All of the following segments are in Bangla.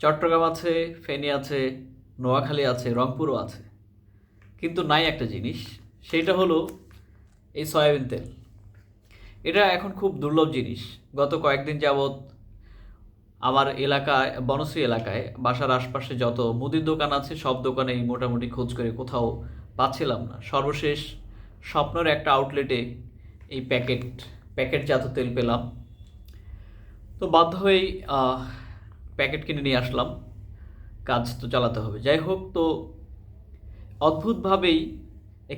চট্টগ্রাম আছে, ফেনী আছে, নোয়াখালী আছে, রংপুরও আছে। কিন্তু নাই একটা জিনিস, সেইটা হলো এই সয়াবিন তেল। এটা এখন খুব দুর্লভ জিনিস। গত কয়েকদিন যাবৎ আমার এলাকায়, বনশ্রী এলাকায়, বাসার আশপাশে যত মুদির দোকান আছে, সব দোকানেই মোটামুটি খোঁজ করে কোথাও পাচ্ছিলাম না। সর্বশেষ স্বপ্নের একটা আউটলেটে এই প্যাকেট, প্যাকেটজাত তেল পেলাম। তো বাধ্য হয়েই প্যাকেট কিনে নিয়ে আসলাম। কাজ তো চালাতে হবে। যাই হোক, তো অদ্ভুতভাবেই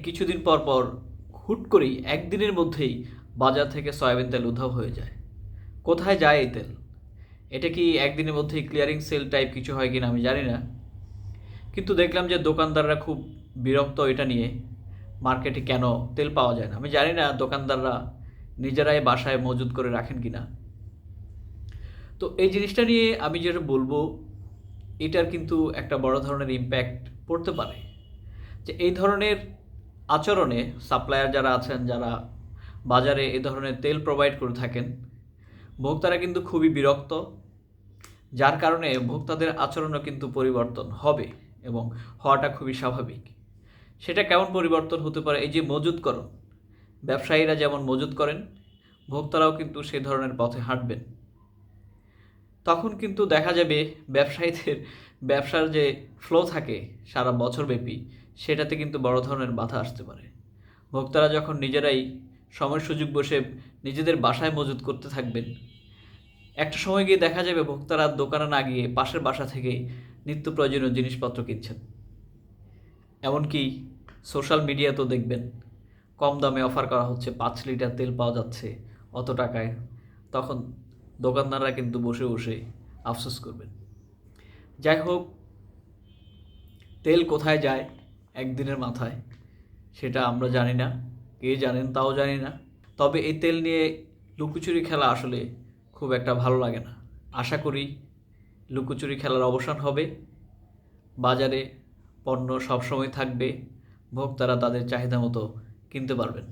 কিছুদিন পর পর হুট করেই একদিনের মধ্যেই বাজার থেকে সয়াবিন তেল উধাও হয়ে যায়। কোথায় যায় এই তেল? এটা কি একদিনের মধ্যেই ক্লিয়ারিং সেল টাইপ কিছু হয় কিনা আমি জানি না। কিন্তু দেখলাম যে দোকানদাররা খুব বিরক্ত এটা নিয়ে। মার্কেটে কেন তেল পাওয়া যায় না? আমি জানি না দোকানদাররা নিজেরাই বাসায় মজুদ করে রাখেন কিনা। তো এই জিনিসটা নিয়ে আমি যেটা বলব, এটার কিন্তু একটা বড় ধরনের ইম্প্যাক্ট পড়তে পারে। যে এই ধরনের আচরণে সাপ্লায়ার যারা আছেন, যারা বাজারে এই ধরনের তেল প্রোভাইড করে থাকেন, ভোক্তারা কিন্তু খুবই বিরক্ত, যার কারণে ভোক্তাদের আচরণও কিন্তু পরিবর্তন হবে এবং হওয়াটা খুবই স্বাভাবিক। সেটা কেমন পরিবর্তন হতে পারে? এই যে মজুতকরণ, ব্যবসায়ীরা যেমন মজুত করেন, ভোক্তারাও কিন্তু সেই ধরনের পথে হাঁটবেন। তখন কিন্তু দেখা যাবে ব্যবসায়ীদের ব্যবসার যে ফ্লো থাকে সারা বছরব্যাপী, সেটাতে কিন্তু বড় ধরনের বাধা আসতে পারে। ভোক্তারা যখন নিজেরাই সময় সুযোগ বসে নিজেদের বাসায় মজুত করতে থাকবেন, একটা সময় গিয়ে দেখা যাবে ভোক্তারা দোকানে না গিয়ে পাশের বাসা থেকে নিত্য প্রয়োজনীয় জিনিসপত্র কিনছেন। এমনকি সোশ্যাল মিডিয়াতেও দেখবেন, কম দামে অফার করা হচ্ছে, পাঁচ লিটার তেল পাওয়া যাচ্ছে অত টাকায়। তখন দোকানদাররা কিন্তু বসে বসে আফসোস করবেন। যাই হোক, তেল কোথায় যায় একদিনের মাথায় সেটা আমরা জানি না, কে জানেন তাও জানি না। তবে এই তেল নিয়ে লুকোচুরি খেলা আসলে খুব একটা ভালো লাগে না। আশা করি লুকোচুরি খেলার অবসান হবে। বাজারে পণ্য সবসময় থাকবে, ভোক্তারা তাদের চাহিদা মতো কিনতে পারবেন।